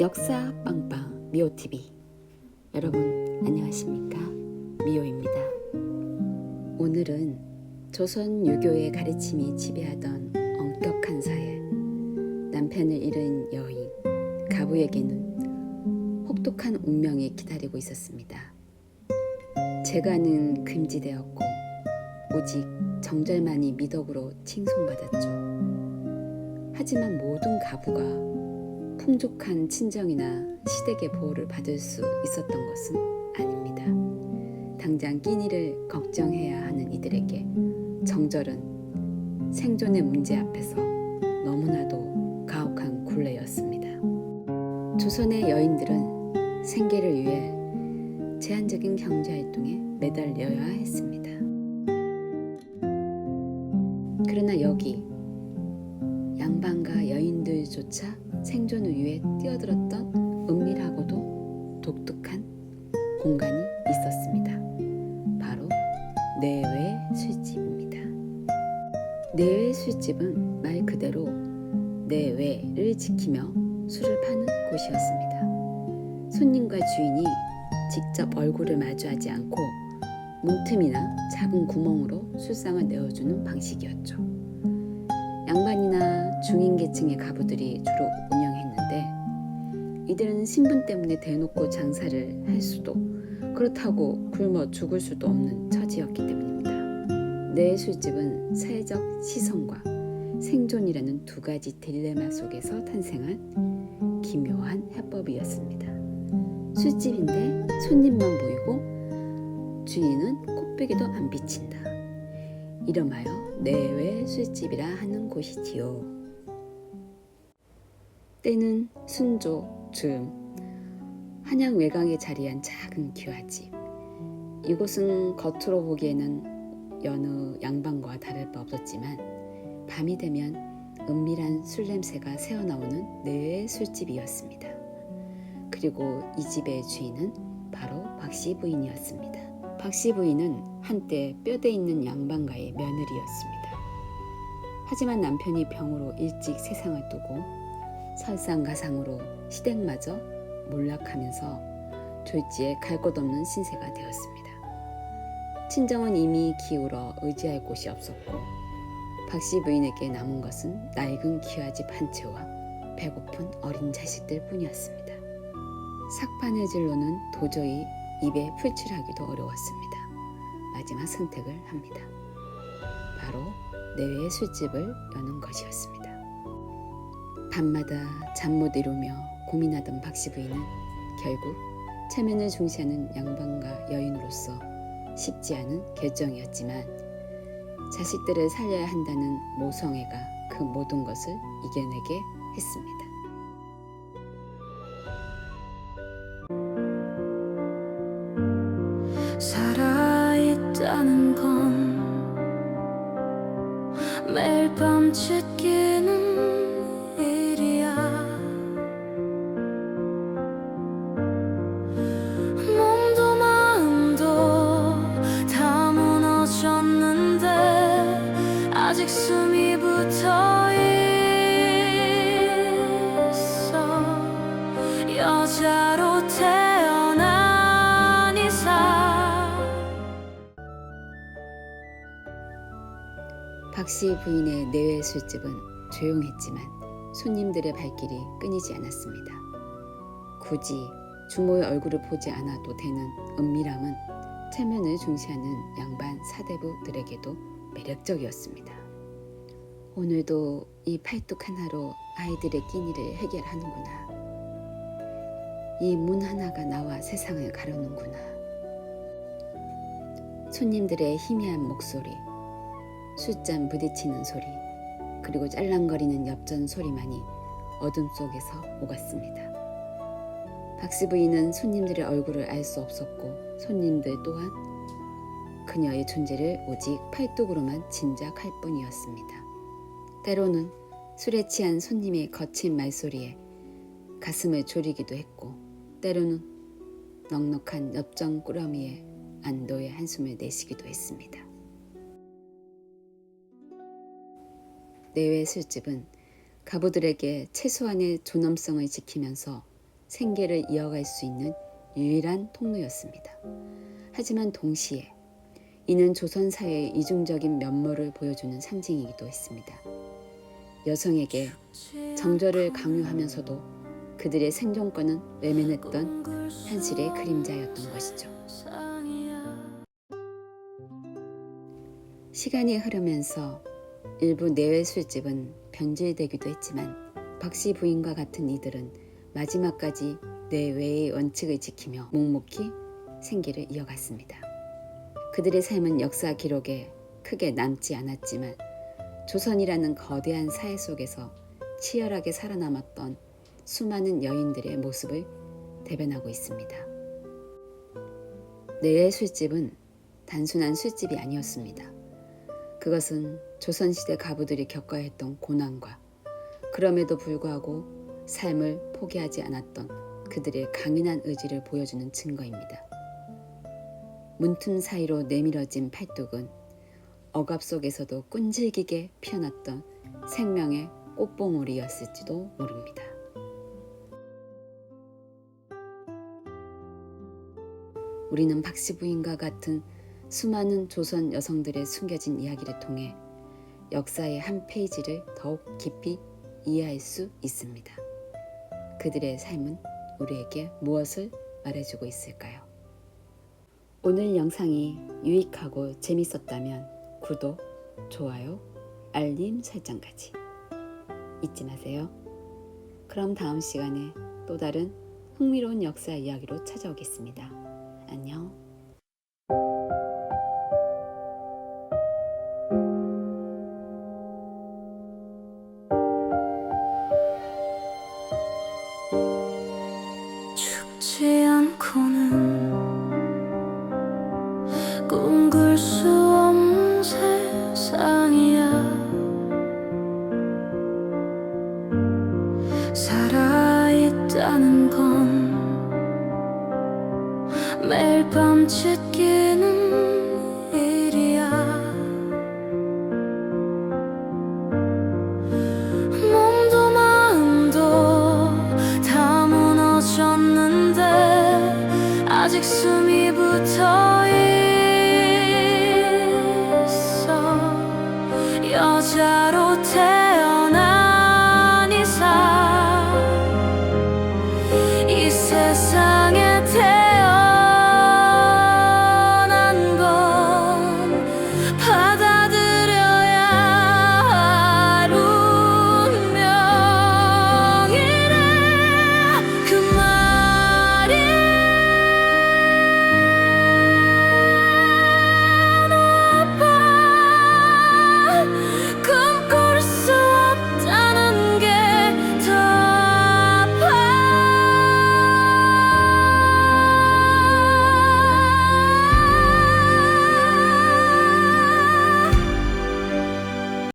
역사 빵빵 미오TV 여러분 안녕하십니까? 미오입니다. 오늘은 조선 유교의 가르침이 지배하던 엄격한 사회 남편을 잃은 여인 가부에게는 혹독한 운명이 기다리고 있었습니다. 재간은 금지되었고 오직 정절만이 미덕으로 칭송받았죠. 하지만 모든 가부가 풍족한 친정이나 시댁의 보호를 받을 수 있었던 것은 아닙니다. 당장 끼니를 걱정해야 하는 이들에게 정절은 생존의 문제 앞에서 너무나도 가혹한 굴레였습니다. 조선의 여인들은 생계를 위해 제한적인 경제 활동에 매달려야 했습니다. 그러나 여기 양반과 여인 들조차 생존을 위해 뛰어들었던 은밀하고도 독특한 공간이 있었습니다. 바로 내외 술집입니다. 내외 술집은 말 그대로 내외를 지키며 술을 파는 곳이었습니다. 손님과 주인이 직접 얼굴을 마주하지 않고 문틈이나 작은 구멍으로 술상을 내어주는 방식이었죠. 양반이나 중인계층의 가부들이 주로 운영했는데 이들은 신분 때문에 대놓고 장사를 할 수도 그렇다고 굶어 죽을 수도 없는 처지였기 때문입니다. 내 술집은 사회적 시선과 생존이라는 두 가지 딜레마 속에서 탄생한 기묘한 해법이었습니다. 술집인데 손님만 보이고 주인은 코빼기도 안 비친다. 이름하여 내외 술집이라 하는 곳이지요. 때는 순조 즈음 한양 외곽에 자리한 작은 기와집. 이곳은 겉으로 보기에는 여느 양반과 다를 바 없었지만 밤이 되면 은밀한 술 냄새가 새어나오는 내외 술집이었습니다. 그리고 이 집의 주인은 바로 박씨 부인이었습니다. 박씨 부인은 한때 뼈대 있는 양반가의 며느리였습니다. 하지만 남편이 병으로 일찍 세상을 두고 설상가상으로 시댁마저 몰락하면서 졸지에 갈 곳 없는 신세가 되었습니다. 친정은 이미 기울어 의지할 곳이 없었고 박씨 부인에게 남은 것은 낡은 기와집 한 채와 배고픈 어린 자식들 뿐이었습니다. 삭판의 진로는 도저히 입에 풀칠하기도 어려웠습니다. 마지막 선택을 합니다. 바로 내외의 술집을 여는 것이었습니다. 밤마다 잠 못 이루며 고민하던 박씨 부인은 결국 체면을 중시하는 양반과 여인으로서 쉽지 않은 결정이었지만 자식들을 살려야 한다는 모성애가 그 모든 것을 이겨내게 했습니다. 살아있다는 건 매일 밤 지키는 아직 숨이 붙어 있어 여자로 태어난 이상 박씨 부인의 내외 술집은 조용했지만 손님들의 발길이 끊이지 않았습니다. 굳이 주모의 얼굴을 보지 않아도 되는 은밀함은 체면을 중시하는 양반 사대부들에게도 매력적이었습니다. 오늘도 이 팔뚝 하나로 아이들의 끼니를 해결하는구나. 이 문 하나가 나와 세상을 가르는구나. 손님들의 희미한 목소리, 술잔 부딪히는 소리, 그리고 짤랑거리는 엽전 소리만이 어둠 속에서 오갔습니다. 박씨 부인은 손님들의 얼굴을 알 수 없었고 손님들 또한 그녀의 존재를 오직 팔뚝으로만 짐작할 뿐이었습니다. 때로는 술에 취한 손님의 거친 말소리에 가슴을 졸이기도 했고 때로는 넉넉한 엽전 꾸러미에 안도의 한숨을 내쉬기도 했습니다. 내외 술집은 가부들에게 최소한의 존엄성을 지키면서 생계를 이어갈 수 있는 유일한 통로였습니다. 하지만 동시에 이는 조선 사회의 이중적인 면모를 보여주는 상징이기도 했습니다. 여성에게 정절을 강요하면서도 그들의 생존권은 외면했던 현실의 그림자였던 것이죠. 시간이 흐르면서 일부 내외 술집은 변질되기도 했지만 박씨 부인과 같은 이들은 마지막까지 내외의 원칙을 지키며 묵묵히 생계를 이어갔습니다. 그들의 삶은 역사 기록에 크게 남지 않았지만 조선이라는 거대한 사회 속에서 치열하게 살아남았던 수많은 여인들의 모습을 대변하고 있습니다. 내외 술집은 단순한 술집이 아니었습니다. 그것은 조선시대 가부들이 겪어야 했던 고난과 그럼에도 불구하고 삶을 포기하지 않았던 그들의 강인한 의지를 보여주는 증거입니다. 문틈 사이로 내밀어진 팔뚝은 억압 속에서도 끈질기게 피어났던 생명의 꽃봉오리였을지도 모릅니다. 우리는 박씨 부인과 같은 수많은 조선 여성들의 숨겨진 이야기를 통해 역사의 한 페이지를 더욱 깊이 이해할 수 있습니다. 그들의 삶은 우리에게 무엇을 말해주고 있을까요? 오늘 영상이 유익하고 재밌었다면 구독, 좋아요, 알림 설정까지 잊지 마세요. 그럼 다음 시간에 또 다른 흥미로운 역사 이야기로 찾아오겠습니다. 안녕. 죽지 않고는 혼자로 태